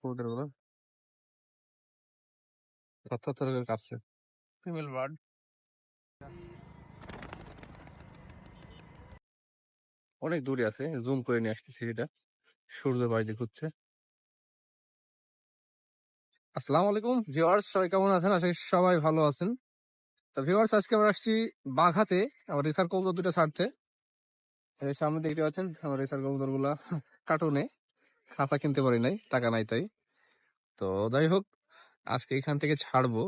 কবুতরগুলো থরথর করে কাঁপছে ফিমেল বার্ড অনেক দূরে আছে জুম করে নিয়ে আসতেছি এটা। সূর্য বাইরে ঘুরছে। আসসালামু আলাইকুম। ভিউয়ার্স সবাই কেমন আছেন? আশা করি সবাই ভালো আছেন। তো ভিউয়ার্স আজকে আমরা আসছি বাঘাতে আমার রিসার কবুতর দুটো ছাড়তে। সামনে দেখতে পাচ্ছেন আমার রিসার কবুতরগুলা কার্টুনে খাঁচা কিনতে পারি নাই, টাকা নাই তাই। তো যাই হোক, আজকে এখান থেকে ছাড়বো।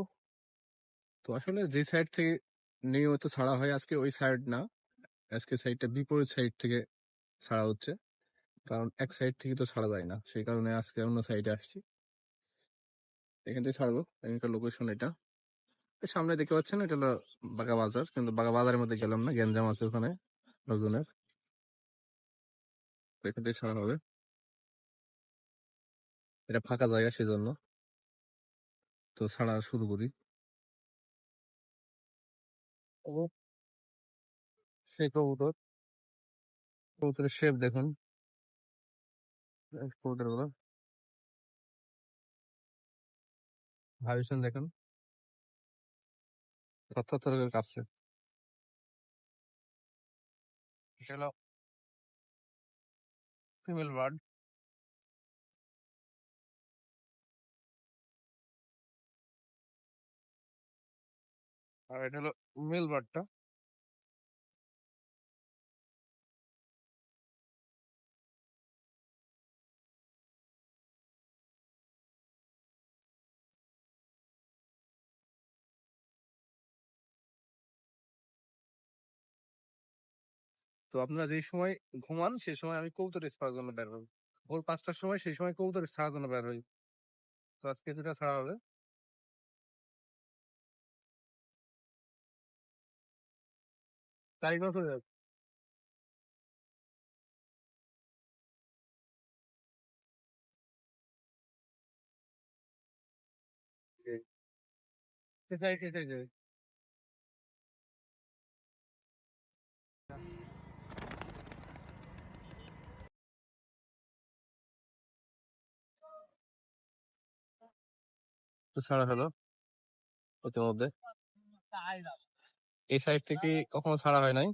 তো আসলে যে সাইড থেকে নিয়মিত ছাড়া হয়, আজকে ওই সাইড না। আজকে সাইডটা বিপরীত সাইড থেকে ছাড়া হচ্ছে। কারণ এক সাইড থেকে তো ছাড়া যায় না, সেই কারণে আজকে অন্য সাইডে আসছি। এখান থেকে ছাড়বো এখানকার লোকেশন এটা। সামনে দেখতে পাচ্ছেন, এটা হলো বাগা বাজার, কিন্তু বাগা বাজারের মধ্যে গেলাম না, গ্যাঞ্জাম আছে ওখানে লোকজনের এখান থেকে ছাড়া হবে। এটা ফাঁকা জায়গা সেজন্য। তো ছাড়া শুরু করি। সে কবুতর। কবুতরের শেপ দেখুন। কবুতরগুলো ভাবিয়েছেন দেখুন। থরথর করে কাঁপছে। ফিমেল বার্ড আর এটা হলো মেল বার্ডটা তো আপনারা যে সময় ঘুমান সেই সময় আমি কবুতর ছাড়ার জন্য বের হই। ভোর পাঁচটার সময়, সেই সময় কবুতর ছাড়ার জন্য বের হই। তো আজকে দুটা ছাড়া হবে। তারিখ কত যাচ্ছে। সেটাই সেটাই। তো ছাড়া হলো? ইতিমধ্যে এই সাইড থেকে কখনো ছাড়া হয় নাই।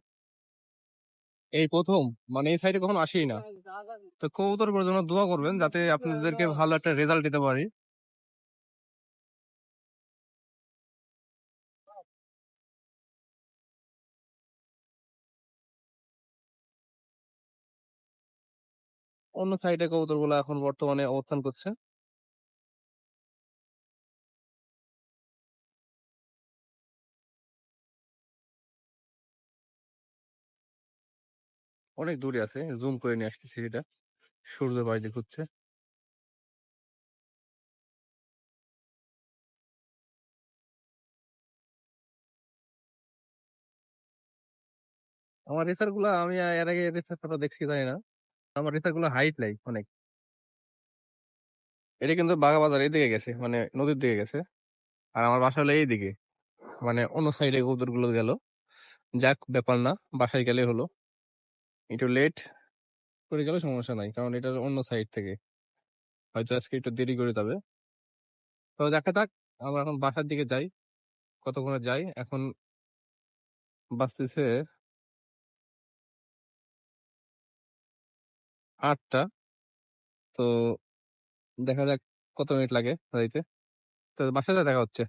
এই প্রথম মানে এই সাইডে কখনো আসেই না। তো কবুতর করার জন্য দোয়া করবেন যাতে আপনাদেরকে ভালো একটা রেজাল্ট দিতে পারি। অন্য সাইডে কবুতরগুলো এখন বর্তমানে অবস্থান করছে। অনেক দূরে আছে। জুম করে নিয়ে আসতেছি এটা। সূর্য বাইরে ঘুরছে। আমার রেসারগুলা আমি এর আগে রেসার দেখছি তাই না। আমার রেসারগুলো হাইট লাই অনেক। এটা কিন্তু বাগাবাজার এই দিকে গেছে মানে নদীর দিকে গেছে। আর আমার বাসা হলো এই দিকে মানে অন্য সাইডে কবুতরগুলো গেল। যাক, ব্যাপার না, বাসায় গেলে হলো। একটু লেট করে গেলে সমস্যা নাই। কারণ এটা অন্য সাইড থেকে। হয়তো আজকে একটু দেরি করে যাবে। তো দেখা থাক আমরা এখন বাসার দিকে যাই। কতক্ষণে যাই? এখন বাঁচতেছে আটটা। তো দেখা যাক কত মিনিট লাগে যাইতে তো বাসাতে দেখা হচ্ছে।